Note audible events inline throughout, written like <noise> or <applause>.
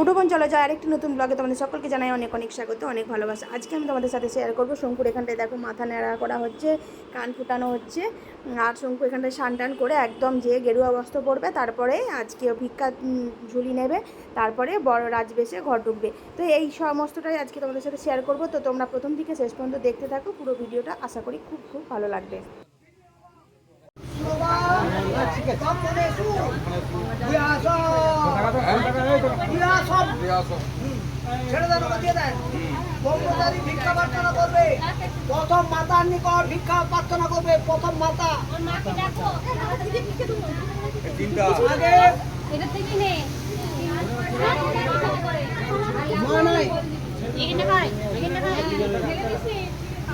মুঠোপন চলে যায় আরেকটি নতুন ব্লগে তোমাদের সকলকে জানাই অনেক অনেক স্বাগত, অনেক ভালোবাসা। আজকে আমি তোমাদের সাথে শেয়ার করব। শঙ্কুর এখানটায় দেখো মাথা নেড়া করা হচ্ছে, কান ফুটানো হচ্ছে, আর শঙ্কু এখানটায় স্নান টান করে একদম যে গেরুয়া বস্ত্র পরবে তারপরে আজকে ভিক্ষা ঝুলি নেবে, তারপরে বড় রাজবেশে ঘর ঢুকবে। তো এই সমস্তটাই আজকে তোমাদের সাথে শেয়ার করব। তো তোমরা প্রথম থেকে শেষ পর্যন্ত দেখতে থাকো, পুরো ভিডিওটা আশা করি খুব খুব ভালো লাগবে। ছেড়ে দেন ওকে দিয়ে দেন। ব্রহ্মচারী ভিক্ষা প্রার্থনা করবে। প্রথম মাতার নিকট ভিক্ষা প্রার্থনা করবে প্রথম মাতা। আগে। এটা থেকে নে। মা নাই। এখানে ভাই এখানে ভাই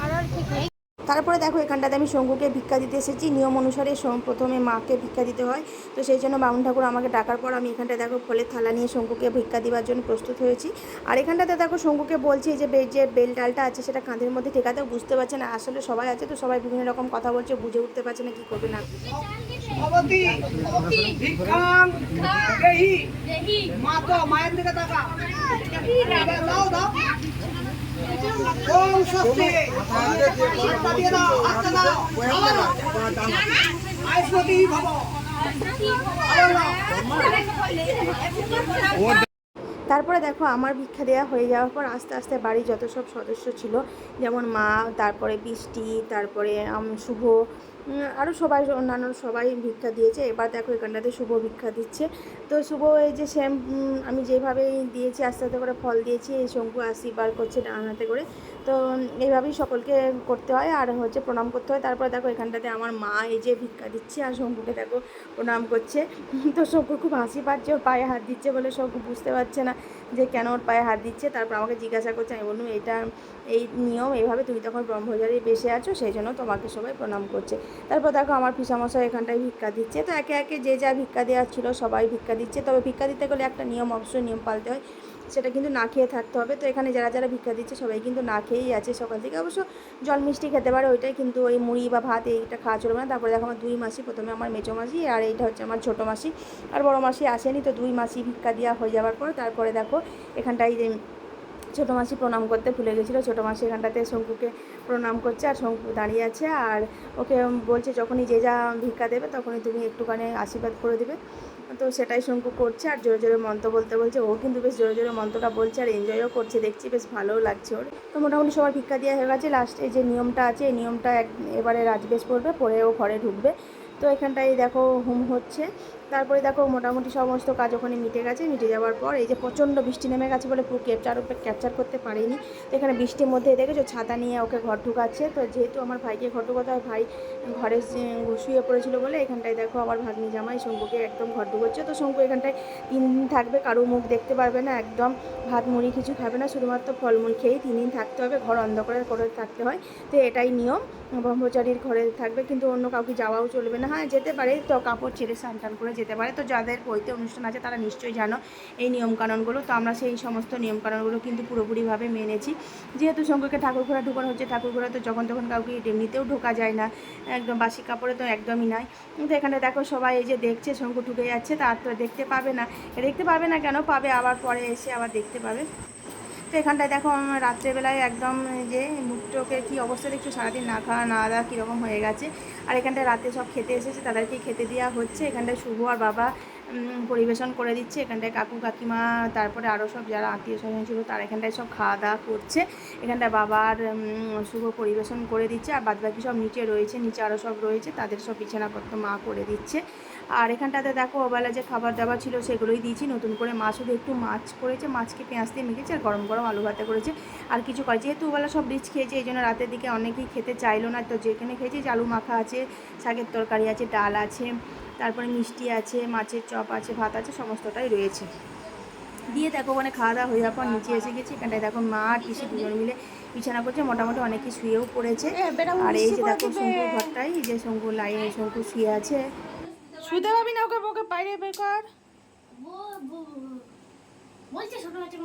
আর আর ঠিক নেই তারপরে দেখো এখানটাতে আমি শঙ্কুকে ভিক্ষা দিতে এসেছি। নিয়ম অনুসারে প্রথমে মাকে ভিক্ষা দিতে হয়। তো সেই জন্য বামুন ঠাকুর আমাকে ডাকার পর আমি এখানটায় দেখো ফলের থালা নিয়ে শঙ্কুকে ভিক্ষা দেওয়ার জন্য প্রস্তুত হয়েছি। আর এখানটাতে দেখো শঙ্কুকে বলছি যে বে- যে বেল ডালটা আছে সেটা কাঁধের মধ্যে ঠেকাতে বুঝতে পারছে না আসলে সবাই আছে তো সবাই বিভিন্ন রকম কথা বলছে বুঝে উঠতে পারছে না কী করবে না মায়ের দিকে তাকা দাও দাও। তারপরে দেখো, আমার ভিক্ষা দেওয়া হয়ে যাওয়ার পর আস্তে আস্তে বাড়ির যত সব সদস্য ছিল, যেমন মা, তারপরে বৃষ্টি, তারপরে শুভ আরও সবাই, অন্যান্য সবাই ভিক্ষা দিয়েছে। এবার দেখো এখানটাতে শুভ ভিক্ষা দিচ্ছে। তো শুভ, এই যে শ্যাম আমি যেভাবে দিয়েছি, আস্তে আস্তে করে ফল দিয়েছি, এই শঙ্কু আশীর্বাদ করছে ডান হাতে করে। তো এইভাবেই সকলকে করতে হয় আর হচ্ছে প্রণাম করতে হয়। তারপরে দেখো এখানটাতে আমার মা এই যে ভিক্ষা দিচ্ছে আর শঙ্কুকে দেখো প্রণাম করছে। <laughs> তো শঙ্কু খুব হাসি পাচ্ছে ওর পায়ে হাত দিচ্ছে বলে শঙ্কু বুঝতে পারছে না যে কেন ওর পায়ে হাত দিচ্ছে। তারপর আমাকে জিজ্ঞাসা করছে, আমি বললাম, এটা এই নিয়ম এইভাবে তুমি তখন ব্রহ্মচারী বেসে আছো, সেই জন্য তোমাকে সবাই প্রণাম করছে। তারপর দেখো আমার পিসামশাই এখানটায় ভিক্ষা দিচ্ছে। তো একে একে যে যা ভিক্ষা দেওয়ার ছিল সবাই ভিক্ষা দিচ্ছে। তবে ভিক্ষা দিতে গেলে একটা নিয়ম, অবশ্যই নিয়ম পালতে হয়, সেটা কিন্তু না খেয়ে থাকতে হবে। তো এখানে যারা যারা ভিক্ষা দিচ্ছে সবাই কিন্তু না খেয়েই আছে সকাল থেকে। অবশ্য জল মিষ্টি খেতে পারে, ওইটাই কিন্তু ওই মুড়ি বা ভাত এইটা খাওয়া চলবে না। তারপরে দেখো আমার দুই মাসি, প্রথমে আমার মেচো মাসি আর এইটা হচ্ছে আমার ছোটো মাসি। আর বড় মাসি আসেনি, তো দুই মাসি ভিক্ষা দেওয়া হয়ে যাওয়ার পর তারপরে দেখো এখানটায় যে ছোটো মাসি প্রণাম করতে ভুলে গেছিল। ছোটো মাসি এখানটাতে শঙ্কুকে প্রণাম করছে আর শঙ্কু দাঁড়িয়ে আছে আর ওকে বলছে যখনই যে যা ভিক্ষা দেবে তখনই তুমি একটুখানি আশীর্বাদ করে দেবে। তো সেটাই শঙ্কু করছে আর জোরে জোরে মন্ত্র বলতে বলছে। ও কিন্তু বেশ জোরে জোরে মন্ত্রটা বলছে আর এনজয়ও করছে। দেখছি বেশ ভালোও লাগছে ওর। তো মোটামুটি সবার ভিক্ষা দেওয়া হয়ে গেছে। লাস্টে যে নিয়মটা আছে, এই নিয়মটা এক, এবারে রাজবেশ পড়বে, পরে ও ঘরে ঢুকবে। তো এখানটায় দেখো হুম হচ্ছে। তারপরে দেখো মোটামুটি সমস্ত কাজ ওখানে মিটে গেছে। মিটে যাওয়ার পর এই যে প্রচণ্ড বৃষ্টি নেমে গেছে বলে পুরো ক্যাপচার ক্যাপচার করতে পারিনি। তো এখানে বৃষ্টির মধ্যে দেখেছ ছাতা নিয়ে ওকে ঘর ঢুকাচ্ছে। তো যেহেতু আমার ভাইকে ঘর ঢুকাতে হয়, ভাই ঘরে শুয়ে পড়েছিল বলে এখানটায় দেখো আমার ভাগ্নি জামাই শঙ্কুকে একদম ঘর ঢুকোচ্ছে। তো শঙ্কু এখানটায় তিন দিন থাকবে, কারও মুখ দেখতে পারবে না একদম। ভাত, মুড়ি কিছু খাবে না, শুধুমাত্র ফলমূল খেয়েই তিন দিন থাকতে হবে। ঘর অন্ধকারে করে থাকতে হয়। তো এটাই নিয়ম, ব্রহ্মচারীর ঘরে থাকবে। কিন্তু অন্য কাউকে যাওয়াও চলবে না। হ্যাঁ যেতে পারে, তো কাপড় ছেড়ে স্নান টান করে যেতে পারে। তো যাদের বইতে অনুষ্ঠান আছে, তারা নিশ্চয়ই জানো এই নিয়মকানুনগুলো। তো আমরা সেই সমস্ত নিয়মকানুনগুলো কিন্তু পুরোপুরিভাবে মেনেছি। যেহেতু শঙ্করকে ঠাকুর ঘোরা ঢুকানো হচ্ছে ঠাকুর ঘোরা তো যখন তখন কাউকে এমনিতেও ঢোকা যায় না। একদম বাসি কাপড়ে তো একদমই নয় কিন্তু এখানে দেখো সবাই এই যে দেখছে, শঙ্কু ঢুকে যাচ্ছে তার তো দেখতে পাবে না। দেখতে পাবে না কেন? পাবে, আবার পরে এসে আবার দেখতে পাবে। তো এখানটায় দেখো রাত্রেবেলায় একদম যে মুখটোকে কী অবস্থা দেখছ? সারাদিন না খাওয়া, না দাওয়া কীরকম হয়ে গেছে। আর এখানটায় রাতে সব খেতে এসেছে তাদেরকে খেতে দেওয়া হচ্ছে। এখানটায় শুভ আর বাবা পরিবেশন করে দিচ্ছে। এখানটায় কাকু, কাকিমা, তারপরে আরও সব যারা আত্মীয় স্বজন ছিল, তারা এখানটায় সব খাওয়া দাওয়া করছে। এখানটায় বাবার শুভ পরিবেশন করে দিচ্ছে। আর বাদবাকি সব নিচে রয়েছে, নিচে আরও সব রয়েছে। তাদের সব বিছানাপত্র মা করে দিচ্ছে। আর এখানটাতে দেখো ওবেলা যে খাবার দাবার ছিল সেগুলোই দিয়েছি। নতুন করে মা শুধু একটু মাছ করেছে মাছকে পেঁয়াজ দিয়ে মেখেছে আর গরম গরম আলু ভাতে করেছে। আর কিছু করে যেহেতু ওবেলা সব রিচ খেয়েছে এই জন্য রাতের দিকে অনেকেই খেতে চাইলো না। তো যেখানে খেয়েছি যে আলু মাখা আছে শাকের তরকারি আছে ডাল আছে তারপরে মিষ্টি আছে মাছের চপ আছে ভাত আছে সমস্তটাই রয়েছে। দিয়ে দেখো ওখানে খাওয়া দাওয়া হয়ে যাওয়ার পর নিচে এসে গেছি। এখানটায় দেখো মা আর পিসি দুজন মিলে বিছানা করছে মোটামুটি অনেকে শুয়েও পড়েছে আর এই যে দেখো শঙ্কুর ঘরটাই যে শঙ্কুর লাইনে শঙ্কু শুয়ে আছে। শুতে পাবি না ওকে ওকে বাইরে বের কর বলছে ছোট বাচ্চা